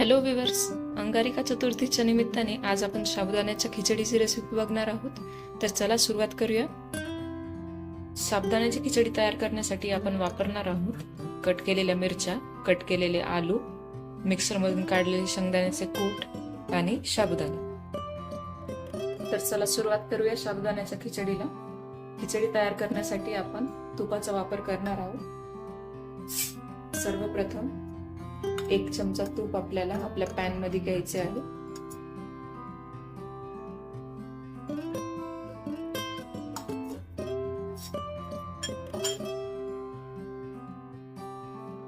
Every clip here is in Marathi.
हॅलो विवर्स अंगारिका चतुर्थीच्या निमित्ताने आज आपण साबुदाण्याच्या खिचडीची रेसिपी बघणार आहोत. तर चला सुरुवात करूया. साबुदाण्याची खिचडी तयार करण्यासाठी आपण वापरणार आहोत कट केलेल्या मिरच्या कट केलेले आलू मिक्सरमधून काढलेले शेंगदाण्याचे कूट आणि साबुदाणा. तर चला सुरुवात करूया साबुदाण्याच्या खिचडीला. खिचडी तयार करण्यासाठी आपण तुपाचा वापर करणार आहोत. सर्वप्रथम एक चमचा तूप आपल्याला आपल्या पॅनमध्ये घ्यायचे आहे.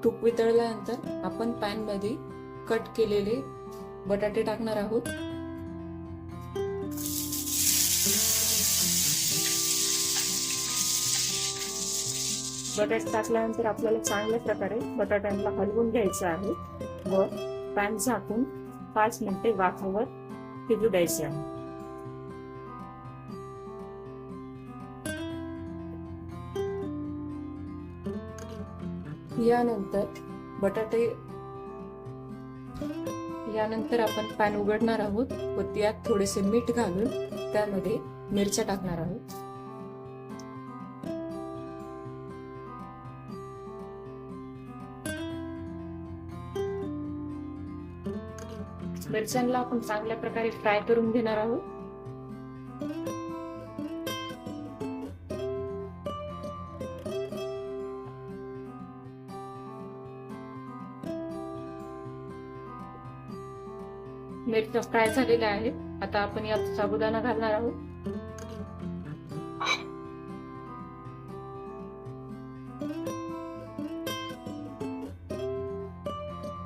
तूप वितळल्यानंतर आपण पॅनमध्ये कट केलेले बटाटे टाकणार आहोत. बटाटे टाकल्यानंतर आपल्याला चांगल्या प्रकारे बटाट्यांना हलवून घ्यायचं आहे व पॅन झाकून पाच मिनिटे वाफावर शिजू द्यायचे आहे. यानंतर बटाटे यानंतर आपण पॅन उघडणार आहोत व त्यात थोडेसे मीठ घालून त्यामध्ये मिरच्या टाकणार आहोत. मिरच्यांना आपण चांगल्या प्रकारे फ्राय करून घेणार आहोत. मिरच्या फ्राय झालेल्या आहेत. आता आपण यात साबुदाणा घालणार आहोत.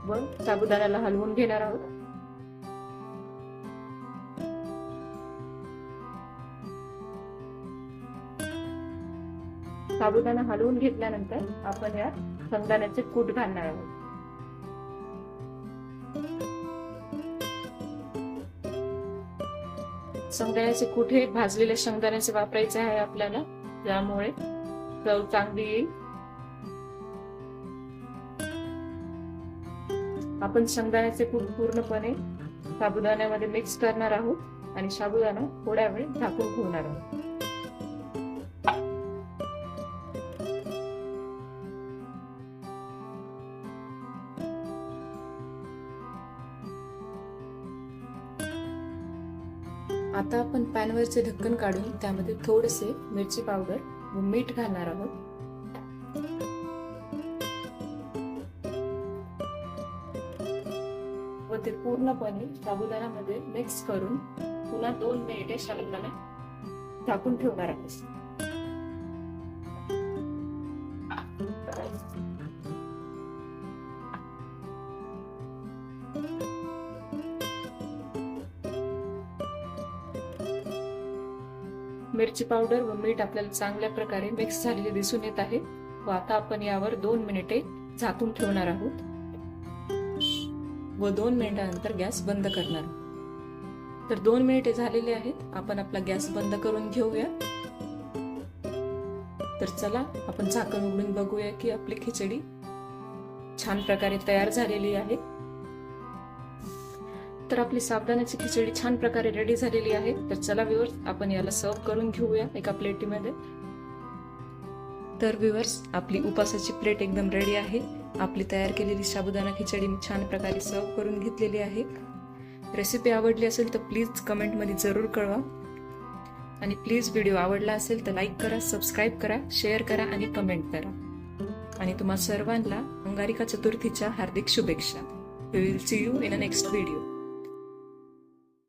व साबुदाण्याला हलवून घेणार आहोत. साबुदाणा हलवून घेतल्यानंतर आपण यात शेंगदाण्याचे कूट घालणार आहोत. शेंगदाण्याचे कूट हे भाजलेल्या शेंगदाण्याचे वापरायचे आहे आपल्याला. त्यामुळे चव चांगली येईल. आपण शेंगदाण्याचे कूट पूर्णपणे साबुदाण्यामध्ये मिक्स करणार आहोत आणि साबुदाणा थोड्या वेळ झाकून ठेवणार आहोत. आता आपण पॅनवरचे ढक्कन काढून त्यामध्ये थोडेसे मिरची पावडर व मीठ घालणार आहोत. व ते पूर्णपणे साबुदाण्यामध्ये मिक्स करून पुन्हा दोन मिनिटे साबुदाणा झाकून ठेवणार आहोत. मिरची पावडर व मीठ आपल्याला चांगल्या प्रकारे मिक्स झालेले दिसून येत आहे. व आता आपण यावर दोन मिनिटे झाकून ठेवणार आहोत. व दोन मिनिटानंतर गॅस बंद करणार. तर दोन मिनिटे झालेले आहेत. आपण आपला गॅस बंद करून घेऊया. तर चला आपण झाकण उघडून बघूया की आपली खिचडी छान प्रकारे तयार झालेली आहे. तर आपली साबदाण्याची खिचडी छान प्रकारे रेडी झालेली आहे. तर चला व्ह्युअर्स आपण याला सर्व करून घेऊया एका प्लेटीमध्ये. तर व्ह्युअर्स आपली उपासाची प्लेट एकदम रेडी आहे. आपली तयार केलेली साबुदाणा खिचडी मी छान प्रकारे सर्व करून घेतलेली आहे. रेसिपी आवडली असेल तर प्लीज कमेंटमध्ये जरूर कळवा. आणि प्लीज व्हिडिओ आवडला असेल तर लाईक करा सबस्क्राईब करा शेअर करा आणि कमेंट करा. आणि तुम्हा सर्वांना अंगारिका चतुर्थीच्या हार्दिक शुभेच्छा. We will see you in a next video